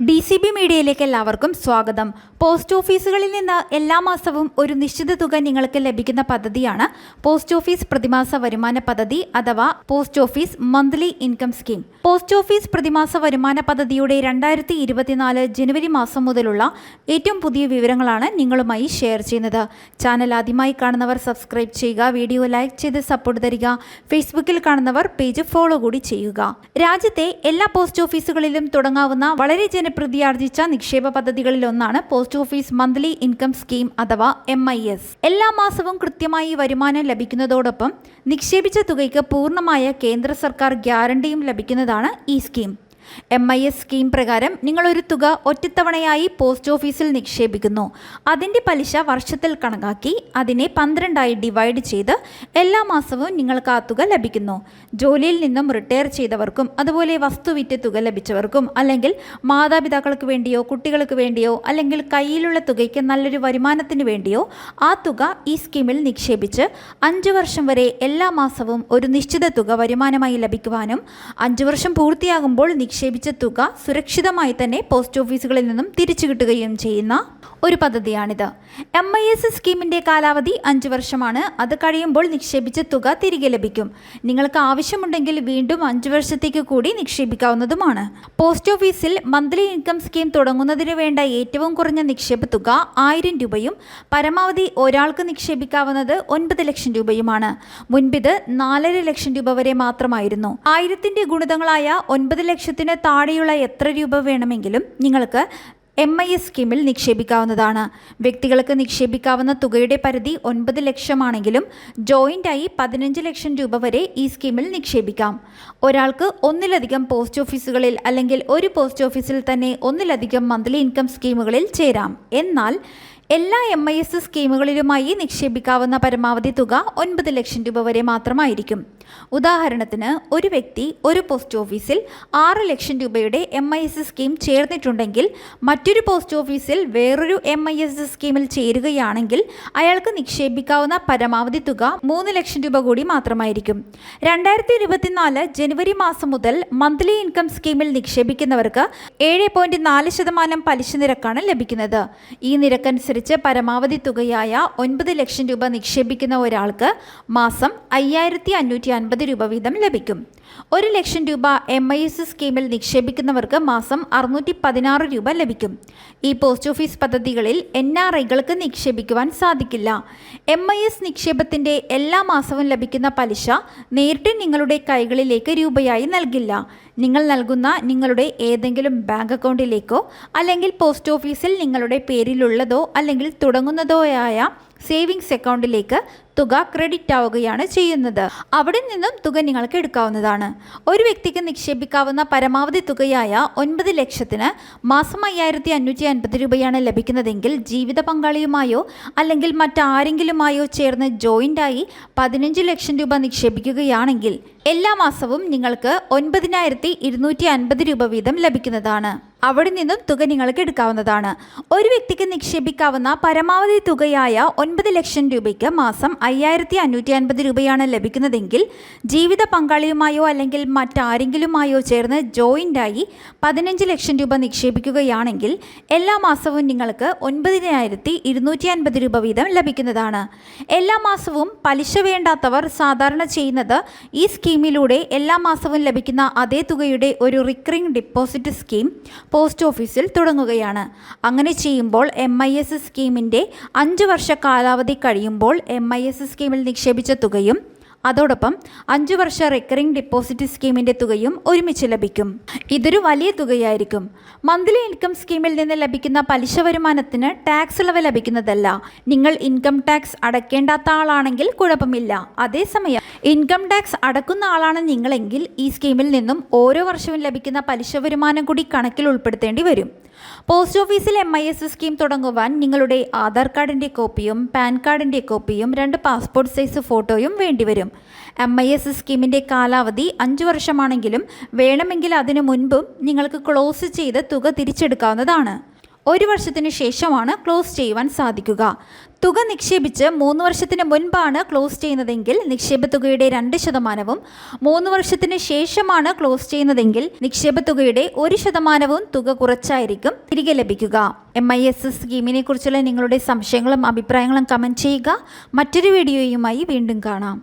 D C B മീഡിയയിലേക്ക് എല്ലാവർക്കും സ്വാഗതം. പോസ്റ്റ് ഓഫീസുകളിൽ നിന്ന് എല്ലാ മാസവും ഒരു നിശ്ചിത തുക നിങ്ങൾക്ക് ലഭിക്കുന്ന പദ്ധതിയാണ് പോസ്റ്റ് ഓഫീസ് പ്രതിമാസ വരുമാന പദ്ധതി അഥവാ post office monthly income scheme. Post office പ്രതിമാസ വരുമാന പദ്ധതിയുടെ രണ്ടായിരത്തി ഇരുപത്തിനാല് ജനുവരി മാസം മുതലുള്ള ഏറ്റവും പുതിയ വിവരങ്ങളാണ് നിങ്ങളുമായി ഷെയർ ചെയ്യുന്നത്. ചാനൽ ആദ്യമായി കാണുന്നവർ സബ്സ്ക്രൈബ് ചെയ്യുക വീഡിയോ ലൈക്ക് ചെയ്ത് സപ്പോർട്ട് തരിക ഫേസ്ബുക്കിൽ കാണുന്നവർ പേജ് ഫോളോ കൂടി ചെയ്യുക. രാജ്യത്തെ എല്ലാ പോസ്റ്റ് ഓഫീസുകളിലും തുടങ്ങാവുന്ന വളരെ ജനപ്രീതിയാർജിച്ച നിക്ഷേപ പദ്ധതികളിൽ ഒന്നാണ് post office monthly income scheme അഥവാ എം ഐ എസ് എല്ലാ മാസവും കൃത്യമായി വരുമാനം ലഭിക്കുന്നതോടൊപ്പം നിക്ഷേപിച്ച തുകയ്ക്ക് പൂർണമായ കേന്ദ്ര സർക്കാർ ഗ്യാരണ്ടിയും ലഭിക്കുന്നതാണ് ഈ scheme. M I S scheme പ്രകാരം നിങ്ങളൊരു തുക ഒറ്റത്തവണയായി പോസ്റ്റ് ഓഫീസിൽ നിക്ഷേപിക്കുന്നു. അതിന്റെ പലിശ വർഷത്തിൽ കണക്കാക്കി അതിനെ പന്ത്രണ്ടായി ഡിവൈഡ് ചെയ്ത് എല്ലാ മാസവും നിങ്ങൾക്ക് ആ തുക ലഭിക്കുന്നു. ജോലിയിൽ നിന്നും റിട്ടയർ ചെയ്തവർക്കും അതുപോലെ വസ്തു വിറ്റ് തുക ലഭിച്ചവർക്കും അല്ലെങ്കിൽ മാതാപിതാക്കൾക്ക് വേണ്ടിയോ കുട്ടികൾക്ക് വേണ്ടിയോ അല്ലെങ്കിൽ കയ്യിലുള്ള തുകയ്ക്ക് നല്ലൊരു വരുമാനത്തിന് വേണ്ടിയോ ആ തുക ഈ സ്കീമിൽ നിക്ഷേപിച്ച് അഞ്ച് വർഷം വരെ എല്ലാ മാസവും ഒരു നിശ്ചിത തുക വരുമാനമായി ലഭിക്കുവാനും അഞ്ച് വർഷം പൂർത്തിയാകുമ്പോൾ നിക്ഷേപിച്ച തുക സുരക്ഷിതമായി തന്നെ പോസ്റ്റ് ഓഫീസുകളിൽ നിന്നും തിരിച്ചു കിട്ടുകയും ചെയ്യുന്ന ഒരു പദ്ധതിയാണിത്. എം ഐ എസ് സ്കീമിന്റെ കാലാവധി അഞ്ച് വർഷമാണ്. അത് കഴിയുമ്പോൾ നിക്ഷേപിച്ച തുക തിരികെ ലഭിക്കും. നിങ്ങൾക്ക് ആവശ്യമുണ്ടെങ്കിൽ വീണ്ടും അഞ്ച് വർഷത്തേക്ക് കൂടി നിക്ഷേപിക്കാവുന്നതുമാണ്. പോസ്റ്റ് ഓഫീസിൽ മന്ത്ലി ഇൻകം സ്കീം തുടങ്ങുന്നതിന് വേണ്ട ഏറ്റവും കുറഞ്ഞ നിക്ഷേപ തുക ആയിരം രൂപയും പരമാവധി ഒരാൾക്ക് നിക്ഷേപിക്കാവുന്നത് ഒൻപത് ലക്ഷം രൂപയുമാണ്. മുൻപിത് നാലര ലക്ഷം രൂപ വരെ മാത്രമായിരുന്നു. ആയിരത്തിന്റെ ഗുണിതങ്ങളായ ഒൻപത് ലക്ഷത്തിന് താഴെയുള്ള എത്ര രൂപ വേണമെങ്കിലും നിങ്ങൾക്ക് എം ഐ എസ് സ്കീമിൽ നിക്ഷേപിക്കാവുന്നതാണ്. വ്യക്തികൾക്ക് നിക്ഷേപിക്കാവുന്ന തുകയുടെ പരിധി ഒൻപത് ലക്ഷമാണെങ്കിലും ജോയിന്റായി പതിനഞ്ച് ലക്ഷം രൂപ വരെ ഈ സ്കീമിൽ നിക്ഷേപിക്കാം. ഒരാൾക്ക് ഒന്നിലധികം പോസ്റ്റ് ഓഫീസുകളിൽ അല്ലെങ്കിൽ ഒരു പോസ്റ്റ് ഓഫീസിൽ തന്നെ ഒന്നിലധികം മന്ത്ലി ഇൻകം സ്കീമുകളിൽ ചേരാം. എന്നാൽ എല്ലാ എം ഐ എസ് സ്കീമുകളിലുമായി നിക്ഷേപിക്കാവുന്ന പരമാവധി തുക ഒൻപത് ലക്ഷം രൂപ വരെ മാത്രമായിരിക്കും. ഉദാഹരണത്തിന് ഒരു വ്യക്തി ഒരു പോസ്റ്റ് ഓഫീസിൽ ആറ് ലക്ഷം രൂപയുടെ എം ഐ എസ് സ്കീം ചേർന്നിട്ടുണ്ടെങ്കിൽ മറ്റൊരു പോസ്റ്റ് ഓഫീസിൽ വേറൊരു എം ഐ എസ് സ്കീമിൽ ചേരുകയാണെങ്കിൽ അയാൾക്ക് നിക്ഷേപിക്കാവുന്ന പരമാവധി തുക മൂന്ന് ലക്ഷം രൂപ കൂടി മാത്രമായിരിക്കും. രണ്ടായിരത്തി ഇരുപത്തിനാല് ജനുവരി മാസം മുതൽ മന്ത്ലി ഇൻകം സ്കീമിൽ നിക്ഷേപിക്കുന്നവർക്ക് ഏഴ് പോയിന്റ് നാല് ശതമാനം പലിശ നിരക്കാണ് ലഭിക്കുന്നത്. ഈ നിരക്കനുസരിച്ച് പരമാവധി തുകയായ ഒൻപത് ലക്ഷം രൂപ നിക്ഷേപിക്കുന്ന ഒരാൾക്ക് മാസം അയ്യായിരത്തി അഞ്ഞൂറ്റി അൻപത് രൂപ വീതം ലഭിക്കും. ഒരു ലക്ഷം രൂപ എം ഐ എസ് സ്കീമിൽ നിക്ഷേപിക്കുന്നവർക്ക് മാസം അറുന്നൂറ്റി പതിനാറ് രൂപ ലഭിക്കും. ഈ പോസ്റ്റ് ഓഫീസ് പദ്ധതികളിൽ എൻ ആർ ഐകൾക്ക് നിക്ഷേപിക്കുവാൻ സാധിക്കില്ല. എം ഐ എസ് നിക്ഷേപത്തിന്റെ എല്ലാ മാസവും ലഭിക്കുന്ന പലിശ നേരിട്ട് നിങ്ങളുടെ കൈകളിലേക്ക് രൂപയായി നൽകില്ല. നിങ്ങൾ നൽകുന്ന നിങ്ങളുടെ ഏതെങ്കിലും ബാങ്ക് അക്കൗണ്ടിലേക്കോ അല്ലെങ്കിൽ പോസ്റ്റ് ഓഫീസിൽ നിങ്ങളുടെ പേരിലുള്ളതോ അല്ലെങ്കിൽ തുടങ്ങുന്നതോയായ സേവിങ്സ് അക്കൗണ്ടിലേക്ക് തുക ക്രെഡിറ്റ് ആവുകയാണ് ചെയ്യുന്നത്. അവിടെ നിന്നും തുക നിങ്ങൾക്ക് എടുക്കാവുന്നതാണ്. ഒരു വ്യക്തിക്ക് നിക്ഷേപിക്കാവുന്ന പരമാവധി തുകയായ ഒൻപത് ലക്ഷത്തിന് മാസം അയ്യായിരത്തി അഞ്ഞൂറ്റി അൻപത് രൂപയാണ് ലഭിക്കുന്നതെങ്കിൽ ജീവിത പങ്കാളിയുമായോ അല്ലെങ്കിൽ മറ്റാരെങ്കിലുമായോ ചേർന്ന് ജോയിന്റായി പതിനഞ്ച് ലക്ഷം രൂപ നിക്ഷേപിക്കുകയാണെങ്കിൽ എല്ലാ മാസവും നിങ്ങൾക്ക് ഒൻപതിനായിരത്തി ഇരുന്നൂറ്റി അൻപത് രൂപ വീതം ലഭിക്കുന്നതാണ്. അവിടെ നിന്നും തുക നിങ്ങൾക്ക് എടുക്കാവുന്നതാണ്. ഒരു വ്യക്തിക്ക് നിക്ഷേപിക്കാവുന്ന പരമാവധി തുകയായ ഒൻപത് ലക്ഷം രൂപയ്ക്ക് മാസം അയ്യായിരത്തി അഞ്ഞൂറ്റി അൻപത് രൂപയാണ് ലഭിക്കുന്നതെങ്കിൽ ജീവിത പങ്കാളിയുമായോ അല്ലെങ്കിൽ മറ്റാരെങ്കിലുമായോ ചേർന്ന് ജോയിന്റായി പതിനഞ്ച് ലക്ഷം രൂപ നിക്ഷേപിക്കുകയാണെങ്കിൽ എല്ലാ മാസവും നിങ്ങൾക്ക് ഒൻപതിനായിരത്തി ഇരുന്നൂറ്റി അൻപത് രൂപ വീതം ലഭിക്കുന്നതാണ്. എല്ലാ മാസവും പലിശ വേണ്ടാത്തവർ സാധാരണ ചെയ്യുന്നത് ഈ സ്കീമിലൂടെ എല്ലാ മാസവും ലഭിക്കുന്ന അതേ തുകയുടെ ഒരു റിക്കറിംഗ് ഡിപ്പോസിറ്റ് സ്കീം പോസ്റ്റ് ഓഫീസിൽ തുടങ്ങുകയാണ്. അങ്ങനെ ചെയ്യുമ്പോൾ എം ഐ എസ് സ്കീമിന്റെ അഞ്ച് വർഷ കാലാവധി കഴിയുമ്പോൾ എം ഐ എസ് സ്കീമിൽ നിക്ഷേപിച്ച തുകയും അതോടൊപ്പം അഞ്ചു വർഷ റിക്കറിംഗ് ഡെപ്പോസിറ്റ് സ്കീമിന്റെ തുകയും ഒരുമിച്ച് ലഭിക്കും. ഇതൊരു വലിയ തുകയായിരിക്കും. മന്ത്ലി ഇൻകം സ്കീമിൽ നിന്ന് ലഭിക്കുന്ന പലിശ വരുമാനത്തിന് ടാക്സ് ഇളവ് ലഭിക്കുന്നതല്ല. നിങ്ങൾ ഇൻകം ടാക്സ് അടയ്ക്കേണ്ടാത്ത ആളാണെങ്കിൽ കുഴപ്പമില്ല. അതേസമയം ഇൻകം ടാക്സ് അടക്കുന്ന ആളാണ് നിങ്ങളെങ്കിൽ ഈ സ്കീമിൽ നിന്നും ഓരോ വർഷവും ലഭിക്കുന്ന പലിശ വരുമാനം കൂടി കണക്കിൽ ഉൾപ്പെടുത്തേണ്ടി വരും. പോസ്റ്റ് ഓഫീസിൽ എം ഐ എസ് സ്കീം തുടങ്ങുവാൻ നിങ്ങളുടെ ആധാർ കാർഡിന്റെ കോപ്പിയും പാൻ കാർഡിന്റെ കോപ്പിയും രണ്ട് പാസ്പോർട്ട് സൈസ് ഫോട്ടോയും വേണ്ടിവരും. എം ഐ എസ് സ്കീമിന്റെ കാലാവധി അഞ്ച് വർഷമാണെങ്കിലും വേണമെങ്കിൽ അതിനു മുൻപും നിങ്ങൾക്ക് ക്ലോസ് ചെയ്ത് തുക തിരിച്ചെടുക്കാവുന്നതാണ്. ഒരു വർഷത്തിന് ശേഷമാണ് ക്ലോസ് ചെയ്യുവാൻ സാധിക്കുക. തുക നിക്ഷേപിച്ച് മൂന്ന് വർഷത്തിന് മുൻപാണ് ക്ലോസ് ചെയ്യുന്നതെങ്കിൽ നിക്ഷേപ തുകയുടെ രണ്ട് ശതമാനവും മൂന്ന് വർഷത്തിന് ശേഷമാണ് ക്ലോസ് ചെയ്യുന്നതെങ്കിൽ നിക്ഷേപ തുകയുടെ ഒരു ശതമാനവും തുക കുറച്ചായിരിക്കും തിരികെ ലഭിക്കുക. എം ഐ എസ് സ്കീമിനെ കുറിച്ചുള്ള നിങ്ങളുടെ സംശയങ്ങളും അഭിപ്രായങ്ങളും കമന്റ് ചെയ്യുക. മറ്റൊരു വീഡിയോയുമായി വീണ്ടും കാണാം.